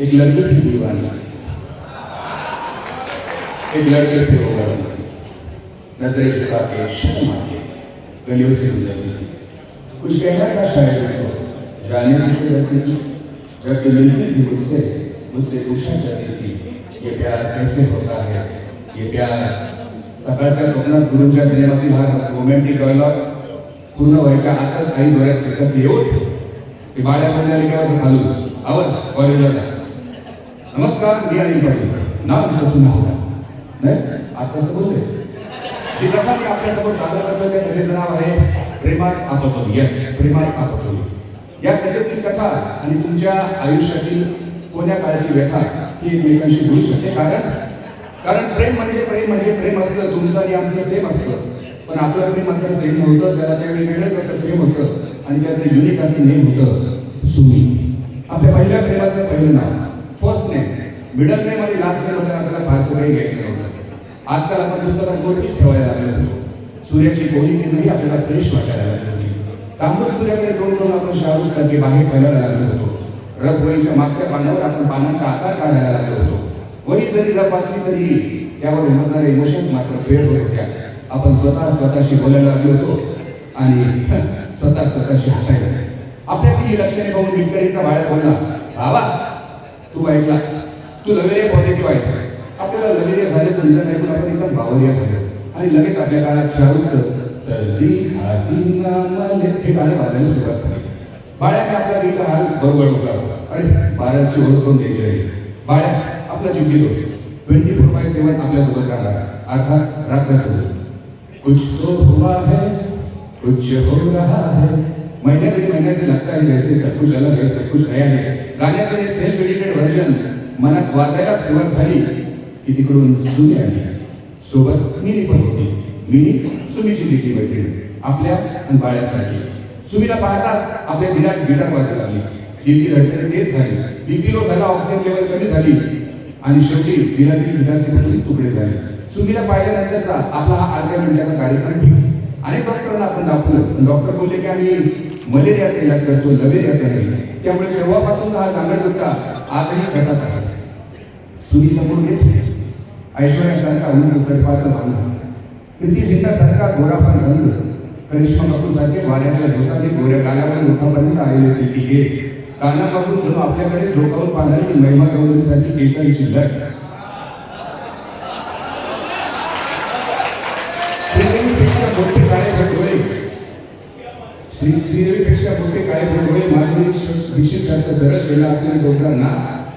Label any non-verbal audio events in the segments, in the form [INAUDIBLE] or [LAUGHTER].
एक लड़की थी दीवानी सी। एक लड़के थे सी। नज़रें झुका के शर्म आके गलियों से गुजरती थी कुछ कहना था शायद उसको, जाने मुझसे रहती थी? जब कि मिलती थी मुझसे मुझसे पूछा करती थी, ये प्यार कैसे होता है? ये प्यार सकाळच्या स्वप्नात गुरुंच्या सिनेमातील हा रोमॅन्टिक डायलॉग पूर्ण व्हायच्या आताच आई डोळ्यात विकस येऊन ते बाळ्या बंधारी केव्हा खालू? आवर कॉलेजला. नमस्कार मी अनिल पाटील. नाव तुझं होता नाही? आता तर जी कथा मी आपल्यासमोर सादर करतोय त्या कथेचं नाव आहे प्रेमात आपतोली येस प्रेमात आपतोली या कथेतील कथा आणि तुमच्या आयुष्यातील कोण्या काळाची व्यथा ही एकमेकांशी घेऊ शकते? कारण कारण प्रेम म्हणजे प्रेम म्हणजे प्रेम असलं तुमचं आणि आमचं सेम असतं. पण आपलं प्रेम मात्र सेम नव्हतं त्याला त्यावेळी वेगळंच असं प्रेम होतं आणि त्याचं युनिक असं नेम होतं सुमी. आपल्या पहिल्या प्रेमाचं पहिलं नाव. फर्स्ट नेम मिडल नेम आणि लास्ट नेममध्ये आपल्याला फारसं काही घ्यायचं नव्हतं. आजकाल आपण पुस्तकात गोष्टीच ठेवायला लागलो होतो सूर्याची गोळी किरणही आपल्याला फ्रेश वाटायला लागली होती तांबूस सूर्याकडे दोन दोन आपण शाहरुख सारखे बाहेर ठेवायला लागलो होतो रफ वहीच्या मागच्या पानावर आपण पानांचा आकार काढायला लागलो होतो वही जरी रफ असली तरी त्यावर उमटणारे इमोशन्स मात्र फेर होत होत्या. आपण स्वतः स्वतःशी बोलायला लागलो होतो आणि [LAUGHS] स्वतः स्वतःशी हसायला आपल्याकडे ही लक्षणे पाहून विटकरीचा भाड्या बोलला बाबा तू ऐकला. तू लवेरिया पॉझिटिव्ह आहेस आपल्याला लवेरिया झाले समजत नाही पण आपण एकदम बावरिया झालो. आणि लगेच आपल्या काळात शाहरुखचं सर्दी खासी मले हे गाणं वाजायला सुरुवात झाली. बाळ्याने आपला गीत हाल बरोबर उठला होता. अरे बाळाची ओळख करून द्यायची आहे? बाळ्या आपला जिंकी दोष ट्वेंटी फोर बाय सेवन आपल्यासोबत राहणार. अर्थात रात्र रात्रसोबत. कुछ तो हुआ है कुछ हो रहा है महीने दीड महीने से लगता है जैसे सब कुछ अलग है सब कुछ नया है गाण्याचं हे सेल्फ एडिटेड व्हर्जन मनात वाचायला सुरुवात झाली की तिकडून सुमी आली. सोबत मिनी पण होती मिनी सुमीची तिची मैत्रीण. आपल्या आणि बाळ्यासाठी. सुमीला पाहताच आपल्या दिलात गिटार वाजायला लागली. दिलकी धडकन तेच झाली. बीपी लो झाला ऑक्सिजन लेवल कमी झाली. आणि शेवटी दिलातील गिटारचे फक्त तुकडे झाले. सुमीला पाहिल्यानंतरचा आपला हा अर्ध्या मिनिटाचा कार्यक्रम फिक्स अनेक डॉक्टरला आपण दाखवलं. डॉक्टर बोलले की आम्ही मलेरियाचा इलाज करतो लवेरियाचा नाही त्यामुळे तेव्हापासूनचा हा चांगला दुखता आजही तसाच आहे. सुनी समोर घेतले ऐश्वर्यासारखा उंच सडपात बांधला प्रीती झिंडासारखा गोरापण रंग. करिश्मा कपूर सारखे वाऱ्याच्या झोकाने गोऱ्या कानावर उठापर्यंत आलेले सिटी केस कानापासून जणू आपल्याकडे झोकावून पाहणारी महिमा चौधरीसारखी केसांची लट. श्री श्रीदेवीपेक्षा मोठे काळे भटोळे माधुरी विशेषार्थ सरळ शेला असलेल्या डोक्यांना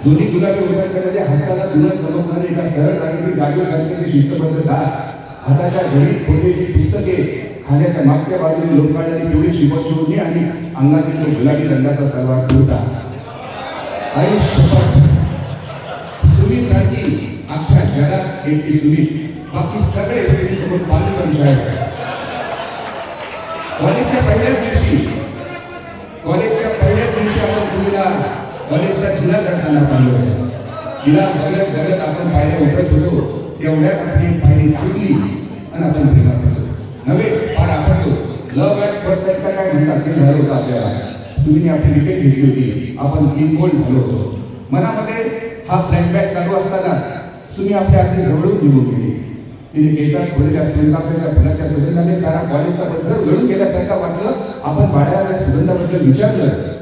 दोन्ही गुलाबी ओठांच्या मध्ये हस्ताला दुरण चमकणारे एका सरळ जागेची गाडीवर सारखे शिस्तबद्ध दार हाताच्या घडीत खोदलेली पुस्तके खाण्याच्या मागच्या बाजूने लोकांनी पिवळी शिपट शिवणी आणि अंगातील तो गुलाबी रंगाचा सलवार कुर्ता. आई शपथ. सुमीसाठी अख्ख्या जगात एकटी सुमी. बाकी सगळे सुमीसोबत पाणी पंचायत कॉलेजच्या पहिल्याच दिवशी कॉलेजचा जिल्हा चढताना चालू आहे. तिला बघत बघत आपण पायऱ्या उतरत होतो तेवढ्यात आपली पायरी चुकली आणि आपण प्रेमात होतो नव्हे पार आपटलो. लव ॲट फर्स्ट साईडचा काय म्हणतात ते झालं होतं आपल्याला. सुमीने आपली विकेट घेतली होती. आपण तीन गोल झालो होतो. मनामध्ये हा फ्लॅशबॅक चालू असतानाच सुमी आपल्या आपली जवळून निघून गेली. तिने केसात खोलेल्या सुगंधाच्या फुलाच्या सुगंधाने सारा कॉलेजचा परिसर घडून गेल्यासारखा वाटलं. आपण बाळाला सुगंधाबद्दल विचारलं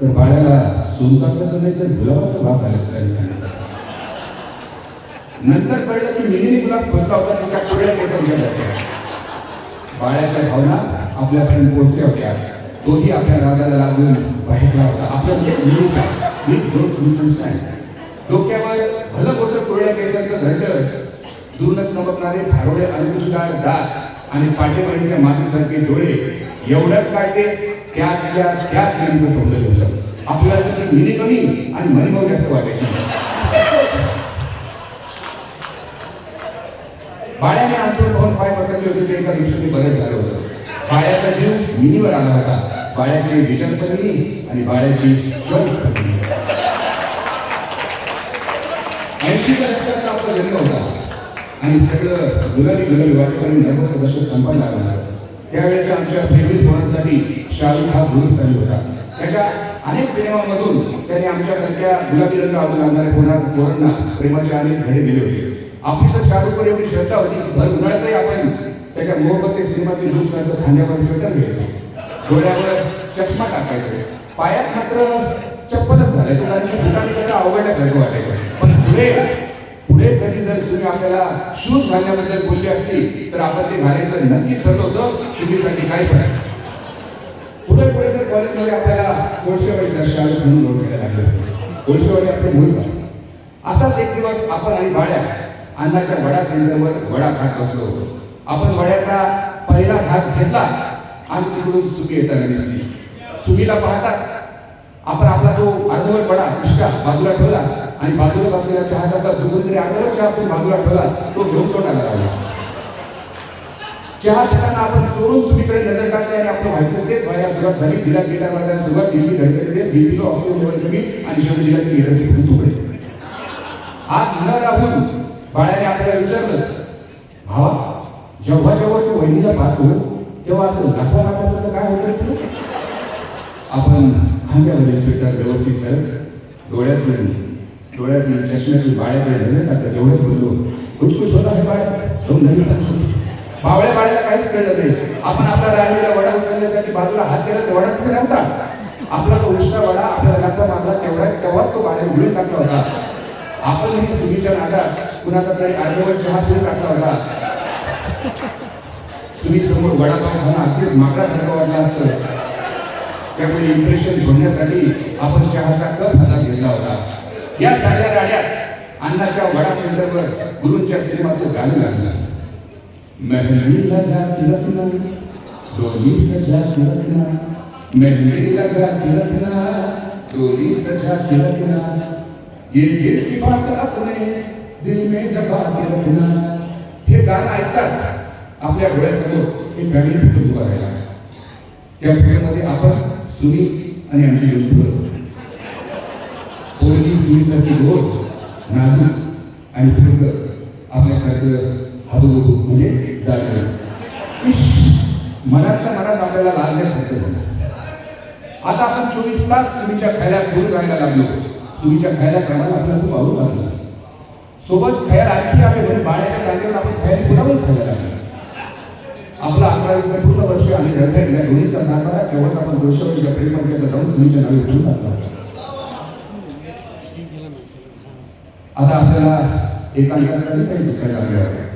तर बाळ्याला सोनचाफ्याचं नाही तर गुलाबाचा वास आल्याचं त्यांनी सांगितलं. नंतर कळलं की मिनी गुलाब फसला होता त्याच्या पुढे गेला बाळ्याच्या भावना आपल्यापर्यंत पोहोचल्या होत्या. तोही आपल्या रागाला लागून बाहेरला होता. आपल्या म्हणजे मिनीच्या विथ डोक्यावर भलं मोठं कुरळ्या केसांचं घरट दूरच चमकणारे फारोडे अनुष्कार दात. आणि पाठेमारीच्या मातीसारखे डोळे एवढंच काय ते त्या त्या त्या त्यांचं सौंदर्य होतं. आपल्याला तर मिनी कमी आणि मनीभाऊ जास्त वाटायचं. बाळ्याने अंतर पाहून पाय पसरले होते ते एका दृष्टीने बरेच झालं होतं. बाळ्याचा जीव मिनीवर आला होता. बाळ्याची विचार पत्नी आणि बाळ्याची ज्वल पत्नी. ऐंशी दशकाचा आपला जन्म होता. आणि सगळं गुलाबी गुलाबी वाटेपर्यंत नव्वद दशक संपायला लागलं त्यावेळेच्या आमच्या फेवरेट मुलांसाठी शाहरुख हा गुरुस्थानी होता. त्याच्या अनेक सिनेमामधून त्यांनी आमच्यासारख्या गुलाबी रंग आवडून लागणाऱ्या कोणा पोरांना प्रेमाचे अनेक धडे दिले होते. आपली तर शाहरुखवर एवढी श्रद्धा होती भर उन्हाळ्यातही आपण त्याच्या मोहबत्ती सिनेमातील लुक सारखं खांद्यावर स्वेटर घ्यायचो. डोळ्यावर चष्मा टाकायचो. पायात मात्र चप्पलच घालायचं. कारण की बुटाने कसं अवघडल्यासारखं वाटायचं. पण पुढे पुढे कधी जर तुम्ही आपल्याला शूज घालण्याबद्दल बोलली असली तर आपण ते घालायचं नक्कीच ठरलं होतं तुम्हीसाठी काय पडायचं पुढे पुढे जर कॉलेजमध्ये आपल्याला कोळशेवाडी दर्शनाला म्हणून ओळखायला लागलं कोळशेवाडी आपले मूळ असाच एक दिवस आपण आणि वाड्या अन्नाच्या वडा सेंटरवर वडा खात बसलो होतो. आपण वड्याचा पहिला घास घेतला आणि तिकडून सुकी येताना दिसली. सुमीला पाहताच आपण आपला तो अर्धवट वडा उष्टा बाजूला ठेवला आणि बाजूला बसलेला चहाचा कप जो कोणतरी अर्धवट चहा आपण बाजूला ठेवला तो घेऊन तोंडाला आला चहा पिताना आपण चोरून सुमीकडे नजर टाकली आणि आपलं व्हायचं तेच व्हायला सुरुवात झाली. तिला गिटार वाजायला सुरुवात केली धडकन तेच. बीपीलो ऑक्सिजन लेवल कमी आणि शेवटी तिला ती गिटार तुकडे. आज न राहून बाळाने आपल्याला विचारलं भावा जेव्हा जेव्हा तू वहिनीला पाहतो तेव्हा असं दाखवा तर काय होतं आपण खांद्यावरील स्वेटर व्यवस्थित डोळ्यात डोळ्यातून डोळ्यातून चष्म्यातून बाळ्याकडे नजर टाकत एवढंच बोललो कुछ कुछ होता है बाळ्या तो नाही सांगतो बावळ्या बाळ्याला काहीच कळलं नाही. आपण आपला राहिलेला वडा उचलण्यासाठी बाजूला हात केला तर वडा कुठे नव्हता आपला तो उष्णा वडा आपल्या गाता मागला तेवढा तेव्हाच तो बाहेर उडून टाकला होता. आपण ही सुमीच्या नादात कुणाचा तरी अर्धवट चहा पिऊन टाकला होता. सुमी समोर वडापाव खाणं अगदीच माकडासारखं वाटलं असतं. त्यामुळे इम्प्रेशन घेण्यासाठी आपण चहाचा कप हातात घेतला होता. या साऱ्या राड्यात अन्नाच्या वडा संदर्भ गुरुंच्या सिनेमात तो गाणं लागला. मेहंदी लगा तिलकना डोली सजा तिलकना मेहंदी लगा तिलकना डोली सजा तिलकना ये दिल की बात अपने दिल में दबा के रखना हे गाणं ऐकताच आपल्या डोळ्यासमोर एक फॅमिली फोटो उभा राहिला. त्या फोटोमध्ये आपण सुनील आणि आमची युवती पोरगी सुनीसारखी गोड नाजूक आणि पूर्ण आपल्यासारखं हळू म्हणजे जागरण. मनातल्या मनात आपल्याला लागण्यासारखं झालं. आता आपण चोवीस तास सुमीच्या खायला दूर राहायला लागलो. सुमीच्या खायला क्रमाला आपल्याला खूप आवडू लागलं. सोबत खायला आणखी आम्ही घरी बाळ्याच्या जागेवर आपण खायला पुरावून खायला लागलो. आपला अकरावीचं पूर्ण वर्ष आम्ही रथाईला दोन्हीचा सातारा तेव्हाच आपण गोष्ट प्रेमाकडे जाऊन सुनीच्या नावे घेऊन लागला. आता आपल्याला एकांताला दिसायचं शिकायला लागले आहे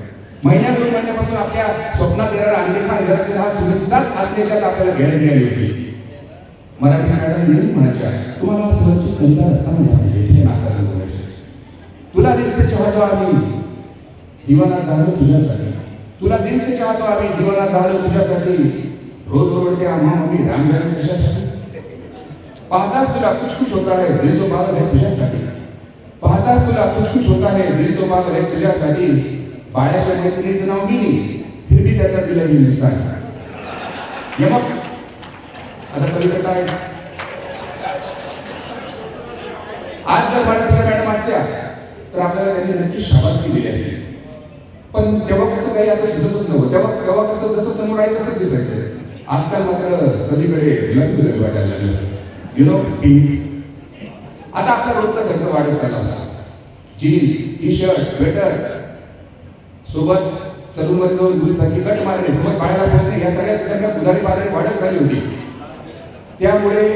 महिन्या दोन महिन्यापासून आपल्या स्वप्नात येणारा अनदेखा घरातील हा सुनीताच असल्याच्यात आपल्याला घेण्यात मिळाली होती. मराठी मॅडम नाही म्हणायच्या तुम्हाला सहजची कंदा असताना मिळाली हे नाकारलं बोलायचे तुला दिल से चाहतो आम्ही. दिवाना झालो तुझ्यासाठी. तुला दिल से चाहतो आम्ही. दिवाना झालो तुझ्यासाठी. रोज ओरडते आम्हा मम्मी राम राम कशासाठी पाहताच तुला खुश खुश होता है दिल तो पागल है तुझ्यासाठी. पाहताच तुला कुछ कुछ होता है दिल तो मात्र है तुझ्यासाठी. बाळ्याच्या मैत्रिणीचं नाव मिनी फिरती त्याचा दिला मी निसार मग. आता कविता काय? आज जर बाळ्याच्या मॅडम असल्या तर आपल्याला त्यांनी नक्की शाबासकी दिली असती पण तेव्हा कसं काही असं दिसतच नव्हतं. तेव्हा तेव्हा कसं जसं समोर आहे तसंच दिसायचं. आजकाल मात्र सगळीकडे लग्न वाटायला लागलं. यु नो पिंक आता आपला रोजचा खर्च वाढत चालला होता. जीन्स टी शर्ट स्वेटर सोबत सलूनमध्ये जाऊन दुरीसारखी कट मारणे सोबत पायाला पोचणे या सगळ्या ठिकाणी उधारी पाधारी वाढत झाली होती. त्यामुळे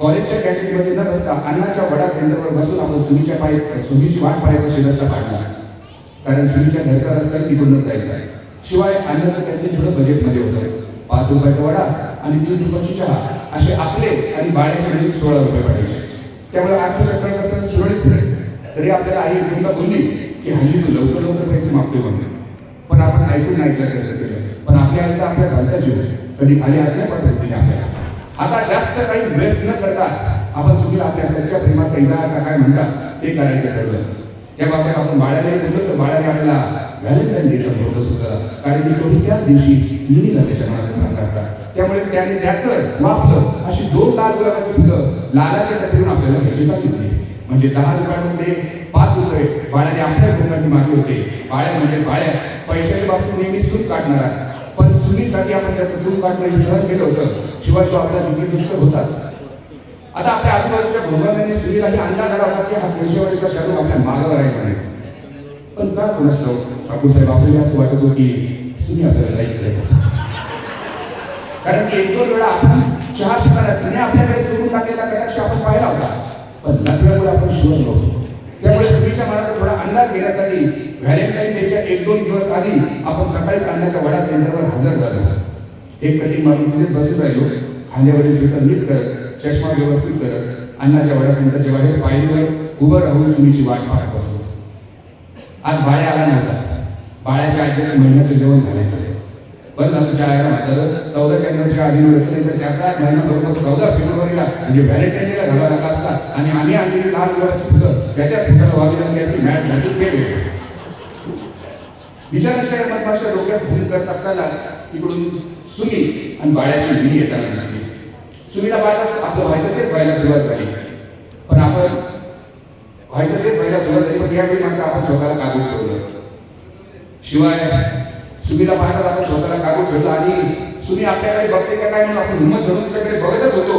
कॉलेजच्या कॅन्टीनमध्ये न बसता अन्नाच्या वडा सेंटरवर बसून आपण सुनीच्या पाय सुनीची वाट पाहायचा शेजारचा पाडला. कारण सुनीच्या घरचा रस्ता तिकडूनच जायचा आहे. शिवाय अन्नाचं कॅन्टीन थोडं बजेटमध्ये होतं. पाच रुपयाचा वडा आणि तीन रुपयाची चहा. असे आपले आणि बाळ्याच्या सोळा रुपये पडायचे. त्यामुळे अर्थचक्र कसं सुरळीत फिरायचं तरी आपल्याला आई एकदा बोलली की हल्ली तू लवकर लवकर पैसे मागतोय म्हणून पण आपण ऐकून नाही ऐकलं केलं. पण आपल्या आईचा आपल्या घालता जीव कधी खाली आज्ञा पाठवत दिली आपल्याला. आता जास्त काही वेस्ट न करता आपण चुकीला आपल्या सच्च्या प्रेमाचा इजा का काय म्हणतात ते करायचं ठरलं. त्या बाबतीत आपण बाळालाही बोललो तर बाळाने आपल्याला व्हॅलेंटाईन डेचा फोटो सुद्धा. कारण की तोही त्याच दिवशी लिहिला झाल्याच्या मनाचा सांगतात. त्यामुळे त्याने त्याचं वापलं अशी दोन लाल गुलाबाची फुलं लालाच्या टप्प्यावरून आपल्याला घ्यायची सांगितली. म्हणजे दहा रुपयामध्ये पाच रुपये बाळाने आपल्या घोंगाची मागले होते. बाळ्या म्हणजे बाळ्या. पैशाच्या बाबतीत नेहमी सूट काढणारा. पण सुनीसाठी आपण त्याचं सूट काढणं हे सहज केलं होतं. शिवाय तो आपला जिंकली पुस्तक होताच. आता आपल्या आजूबाजूच्या भोगाने भूभागाने सुविधांनी अंदाज आला होता की हा पेशवाडीचा शालू आपल्या मागावर आहे म्हणे. पण का कोणाच ठाकूर साहेब आपल्याला असं वाटत होतं की तुम्ही आपल्याला लाईक करायचं कारण की एक दोन वेळा आपण चहा पिताना तिने आपल्याकडे चुकून टाकलेला कटाक्ष आपण पाहिला होता. पण नसल्यामुळे आपण शुअर नव्हतो. त्यामुळे सुनीच्या मनाचा थोडा अंदाज घेण्यासाठी व्हॅलेंटाईन डेच्या एक दोन दिवस आधी आपण सकाळीच अन्नाच्या वडा सेंटरवर हजर झालो. एक कटिंग मारून तिथेच बसून राहिलो. खांद्यावरील सीट नीट करत चष्मा व्यवस्थित करत अन्नाच्या वडा सेंटरच्या बाहेर पायरीवर उभं राहून सुनीची वाट पाहत बसलो. आज बाळ्या आला नव्हता. बाळ्याच्या आजीला महिन्याचं जेवण घालायचं आहे पण झालं माहिती झालं चौदा जानेवारीच्या आधी ओळखले तर त्याचा एक महिना बरोबर चौदा फेब्रुवारीला म्हणजे व्हॅलेंटाईन डेला घालावा लागला असता. आणि आम्ही आणलेली लहान मुलाची फुलं त्याच्याच फुलाला व्हावी लागली असती मॅच झाली ते वेळ विचारांच्या मधमाशा डोक्यात भूल करत असताना इकडून सुनी आणि बाळ्याची विधी येताना दिसली. सुनीला बाळाला आपलं व्हायचं तेच व्हायला सुरुवात झाली. पण आपण व्हायचं तेच व्हायला सुरुवात झाली पण यावेळी मात्र आपण स्वतःला काबूत ठेवलं. शिवाय सुमीला पाहतात आपण स्वतःला काढून ठेवलं आणि सुमी आपल्याकडे बघते का काय म्हणून आपण हिंमत धरून त्याकडे बघतच होतो.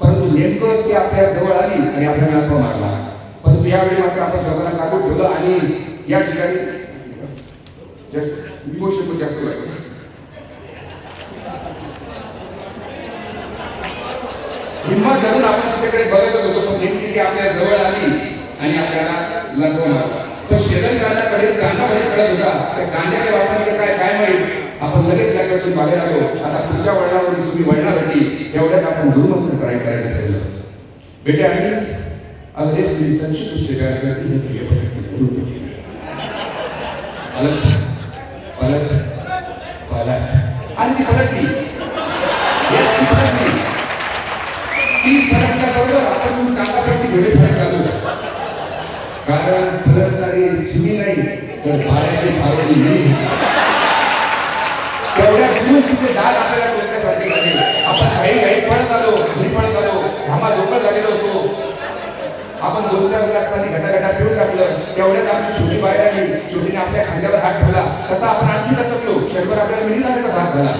परंतु नेमकं ती आपल्या जवळ आली आणि आपल्याला हातवा मारला. परंतु यावेळी मात्र आपण स्वतःला काढून ठेवलं आणि या ठिकाणी जास्त इमोशन पण जास्त लागलं हिंमत धरून आपण तिच्याकडे बघतच होतो पण नेमकी ती आपल्या जवळ आली आणि आपल्याला लढवून मारला. तो शेजारी कांद्याकडे कांदाकडे कळत होता. त्या कांद्याच्या वासामध्ये काय काय माहीत? आपण लगेच त्याकडून बाहेर आलो आता पुढच्या वळणावर तुम्ही वळणार एवढ्यात आपण गुरुमंत्र करायला करायचं ठरलं बेटे आणि अगदी श्री संक्षिप्त स्वीकार करते हे प्रिय सुरू केली पलट पलट पलट आणि ती पलटली. ती ती आपण फरक चालू कारण फलकणारी तर पायाची फावडी नाही तेवढ्या दूर तिचे दाद आपल्याला टोचण्यासाठी झाली आपण काही काही पळत आलो घरी पळत आलो घामा झोपत झालेलो होतो. आपण दोन चार ग्लास घटाघटा पिऊन टाकलं. तेवढ्याच आपली छोटी बाहेर आली. छोटीने आपल्या खांद्यावर हात ठेवला. तसा आपण आणखी लचकलो शंभर आपल्याला मिळी झाल्याचा भाग झाला.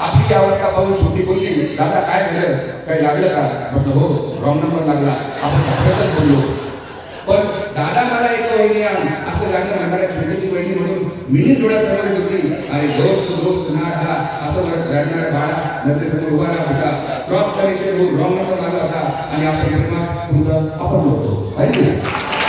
आपली अवस्था पाहून छोटी बोलली दादा काय झालं? काही लागलं का? म्हटलं हो रॉंग नंबर लागला. आपण बोललो. पण दादा मला एक वहिनी आण. असं गाणं म्हणणाऱ्या छोटीची वहिनी म्हणून मिनी थोड्या समोर होती आणि दोस्त दोस्त ना राहा असं म्हणत रडणारा बाळा नंतर समोर उभा राहत होता क्रॉस कनेक्शन होऊन रॉंग नंबर लागला होता आणि आपण प्रेमात पुढं आपण होतो माहिती